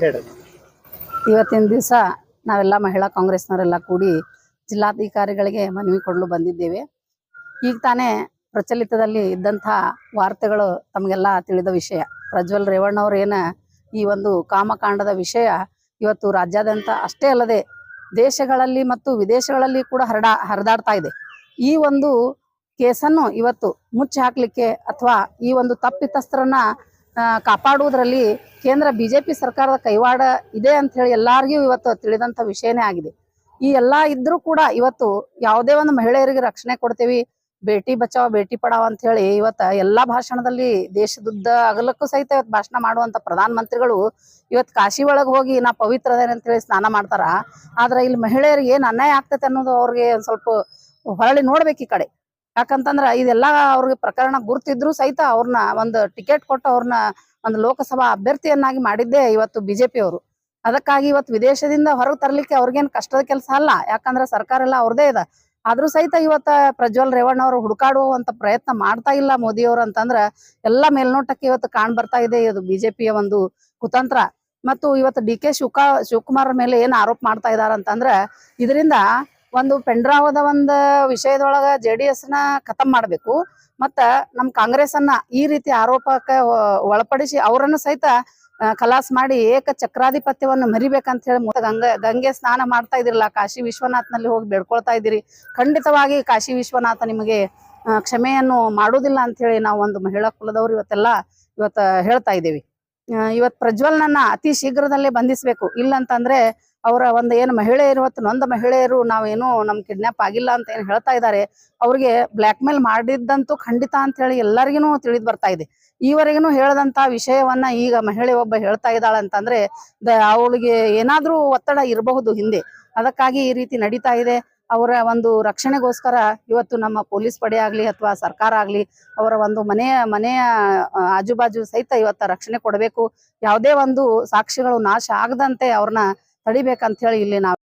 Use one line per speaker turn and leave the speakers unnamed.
ಹೇಳ್ರಿ
ಇವತ್ತಿನ ದಿವಸ ನಾವೆಲ್ಲ ಮಹಿಳಾ ಕಾಂಗ್ರೆಸ್ನವರೆಲ್ಲ ಕೂಡಿ ಜಿಲ್ಲಾಧಿಕಾರಿಗಳಿಗೆ ಮನವಿ ಕೊಡಲು ಬಂದಿದ್ದೇವೆ. ಈಗ ತಾನೇ ಪ್ರಚಲಿತದಲ್ಲಿ ಇದ್ದಂಥ ವಾರ್ತೆಗಳು ತಮಗೆಲ್ಲ ತಿಳಿದ ವಿಷಯ. ಪ್ರಜ್ವಲ್ ರೇವಣ್ಣವ್ರು ಏನ ಈ ಒಂದು ಕಾಮಕಾಂಡದ ವಿಷಯ ಇವತ್ತು ರಾಜ್ಯಾದ್ಯಂತ ಅಷ್ಟೇ ಅಲ್ಲದೆ ದೇಶಗಳಲ್ಲಿ ಮತ್ತು ವಿದೇಶಗಳಲ್ಲಿ ಕೂಡ ಹರಡಾ, ಹರಿದಾಡ್ತಾ ಇದೆ. ಈ ಒಂದು ಕೇಸನ್ನು ಇವತ್ತು ಮುಚ್ಚಿ ಹಾಕಲಿಕ್ಕೆ ಅಥವಾ ಈ ಒಂದು ತಪ್ಪಿತಸ್ಥರನ್ನ ಕಾಪಾಡುವುದರಲ್ಲಿ ಕೇಂದ್ರ ಬಿಜೆಪಿ ಸರ್ಕಾರದ ಕೈವಾಡ ಇದೆ ಅಂತ ಹೇಳಿ ಎಲ್ಲರಿಗೂ ಇವತ್ತು ತಿಳಿದಂತ ವಿಷಯನೇ ಆಗಿದೆ. ಈ ಎಲ್ಲಾ ಇದ್ರೂ ಕೂಡ ಇವತ್ತು ಯಾವುದೇ ಒಂದು ಮಹಿಳೆಯರಿಗೆ ರಕ್ಷಣೆ ಕೊಡ್ತೇವಿ, ಬೇಟಿ ಬಚಾವ, ಬೇಟಿ ಪಡಾವ ಅಂತ ಹೇಳಿ ಇವತ್ತ ಎಲ್ಲಾ ಭಾಷಣದಲ್ಲಿ ದೇಶದುದ್ದ ಅಗಲಕ್ಕೂ ಸಹಿತ ಇವತ್ತು ಭಾಷಣ ಮಾಡುವಂತ ಪ್ರಧಾನ ಮಂತ್ರಿಗಳು ಇವತ್ತು ಕಾಶಿ ಒಳಗೆ ಹೋಗಿ ನಾ ಪವಿತ್ರ ಅಂತ ಹೇಳಿ ಸ್ನಾನ ಮಾಡ್ತಾರ. ಆದ್ರೆ ಇಲ್ಲಿ ಮಹಿಳೆಯರಿಗೆ ಏನ್ ಅನ್ಯಾಯ ಆಗ್ತೈತೆ ಅನ್ನೋದು ಅವ್ರಿಗೆ ಒಂದ್ ಸ್ವಲ್ಪ ಹೊರಳಿ ನೋಡ್ಬೇಕು ಈ ಕಡೆ. ಯಾಕಂತಂದ್ರ ಇದೆಲ್ಲ ಅವ್ರಿಗೆ ಪ್ರಕರಣ ಗುರ್ತಿದ್ರು ಸಹಿತ ಅವ್ರನ್ನ ಒಂದು ಟಿಕೆಟ್ ಕೊಟ್ಟು ಅವ್ರನ್ನ ಒಂದು ಲೋಕಸಭಾ ಅಭ್ಯರ್ಥಿಯನ್ನಾಗಿ ಮಾಡಿದ್ದೇ ಇವತ್ತು ಬಿಜೆಪಿ ಅವರು. ಅದಕ್ಕಾಗಿ ಇವತ್ತು ವಿದೇಶದಿಂದ ಹೊರಗೆ ತರಲಿಕ್ಕೆ ಅವ್ರಿಗೇನ್ ಕಷ್ಟದ ಕೆಲಸ ಅಲ್ಲ. ಯಾಕಂದ್ರೆ ಸರ್ಕಾರ ಎಲ್ಲ ಅವ್ರದೇ ಇದೆ. ಆದ್ರೂ ಸಹಿತ ಇವತ್ತ ಪ್ರಜ್ವಲ್ ರೇವಣ್ಣ ಅವರು ಹುಡುಕಾಡುವಂತ ಪ್ರಯತ್ನ ಮಾಡ್ತಾ ಇಲ್ಲ ಮೋದಿ ಅವರು ಅಂತಂದ್ರ ಎಲ್ಲ ಮೇಲ್ನೋಟಕ್ಕೆ ಇವತ್ತು ಕಾಣ್ ಬರ್ತಾ ಇದೆ. ಇದು ಬಿಜೆಪಿಯ ಒಂದು ಕುತಂತ್ರ. ಮತ್ತು ಇವತ್ತು ಡಿ ಕೆ ಶಿವಕಾ ಶಿವಕುಮಾರ್ ಮೇಲೆ ಏನ್ ಆರೋಪ ಮಾಡ್ತಾ ಇದಾರ ಅಂತಂದ್ರ ಇದರಿಂದ ಒಂದು ಪೆಂಡ್ರಾವದ ಒಂದು ವಿಷಯದೊಳಗ ಜೆ ಡಿ ಎಸ್ನ ಖತಮ್ ಮಾಡಬೇಕು. ಮತ್ತ ನಮ್ ಕಾಂಗ್ರೆಸ್ ಅನ್ನ ಈ ರೀತಿ ಆರೋಪಕ್ಕೆ ಒಳಪಡಿಸಿ ಅವರನ್ನು ಸಹಿತ ಕಲಾಸ್ ಮಾಡಿ ಏಕ ಚಕ್ರಾಧಿಪತ್ಯವನ್ನು ಮರಿಬೇಕಂತ ಹೇಳಿ ಗಂಗೆ ಗಂಗೆ ಸ್ನಾನ ಮಾಡ್ತಾ ಇದಿರಲ್ಲ ಕಾಶಿ ವಿಶ್ವನಾಥ್ನಲ್ಲಿ ಹೋಗಿ ಬೇಡ್ಕೊಳ್ತಾ ಇದ್ದೀರಿ. ಖಂಡಿತವಾಗಿ ಕಾಶಿ ವಿಶ್ವನಾಥ ನಿಮಗೆ ಕ್ಷಮೆಯನ್ನು ಮಾಡುವುದಿಲ್ಲ ಅಂತ ಹೇಳಿ ನಾವು ಒಂದು ಮಹಿಳಾ ಕುಲದವರು ಇವತ್ತೆಲ್ಲ, ಇವತ್ತ ಹೇಳ್ತಾ ಇದ್ದೀವಿ. ಇವತ್ತು ಇವತ್ ಪ್ರಜ್ವಲ್ನನ್ನ ಅತಿ ಶೀಘ್ರದಲ್ಲೇ ಬಂಧಿಸಬೇಕು. ಇಲ್ಲಂತಂದ್ರೆ ಅವರ ಒಂದು ಏನು ಮಹಿಳೆಯರು ಮತ್ತು ನೊಂದ ಮಹಿಳೆಯರು ನಾವೇನು ನಮ್ ಕಿಡ್ನಾಪ್ ಆಗಿಲ್ಲ ಅಂತ ಏನು ಹೇಳ್ತಾ ಇದ್ದಾರೆ, ಅವ್ರಿಗೆ ಬ್ಲಾಕ್ ಮೇಲ್ ಮಾಡಿದ್ದಂತೂ ಖಂಡಿತ ಅಂತ ಹೇಳಿ ಎಲ್ಲರಿಗೂ ತಿಳಿದ್ ಬರ್ತಾ ಇದೆ. ಈವರೆಗೂ ಹೇಳದಂತ ವಿಷಯವನ್ನ ಈಗ ಮಹಿಳೆ ಒಬ್ಬ ಹೇಳ್ತಾ ಇದ್ದಾಳೆ ಅಂತಂದ್ರೆ, ದ- ಅವಳಿಗೆ ಏನಾದ್ರೂ ಒತ್ತಡ ಇರಬಹುದು ಹಿಂದೆ. ಅದಕ್ಕಾಗಿ ಈ ರೀತಿ ನಡೀತಾ ಇದೆ. ಅವರ ಒಂದು ರಕ್ಷಣೆಗೋಸ್ಕರ ಇವತ್ತು ನಮ್ಮ ಪೊಲೀಸ್ ಪಡೆ ಆಗಲಿ ಅಥವಾ ಸರ್ಕಾರ ಆಗ್ಲಿ, ಅವರ ಒಂದು ಮನೆಯ ಮನೆಯ ಆಜುಬಾಜು ಸಹಿತ ಇವತ್ತ ರಕ್ಷಣೆ ಕೊಡಬೇಕು. ಯಾವುದೇ ಒಂದು ಸಾಕ್ಷಿಗಳು ನಾಶ ಆಗದಂತೆ ಅವ್ರನ್ನ ತಡಿಬೇಕಂತ ಹೇಳಿ ಇಲ್ಲಿ ನಾವು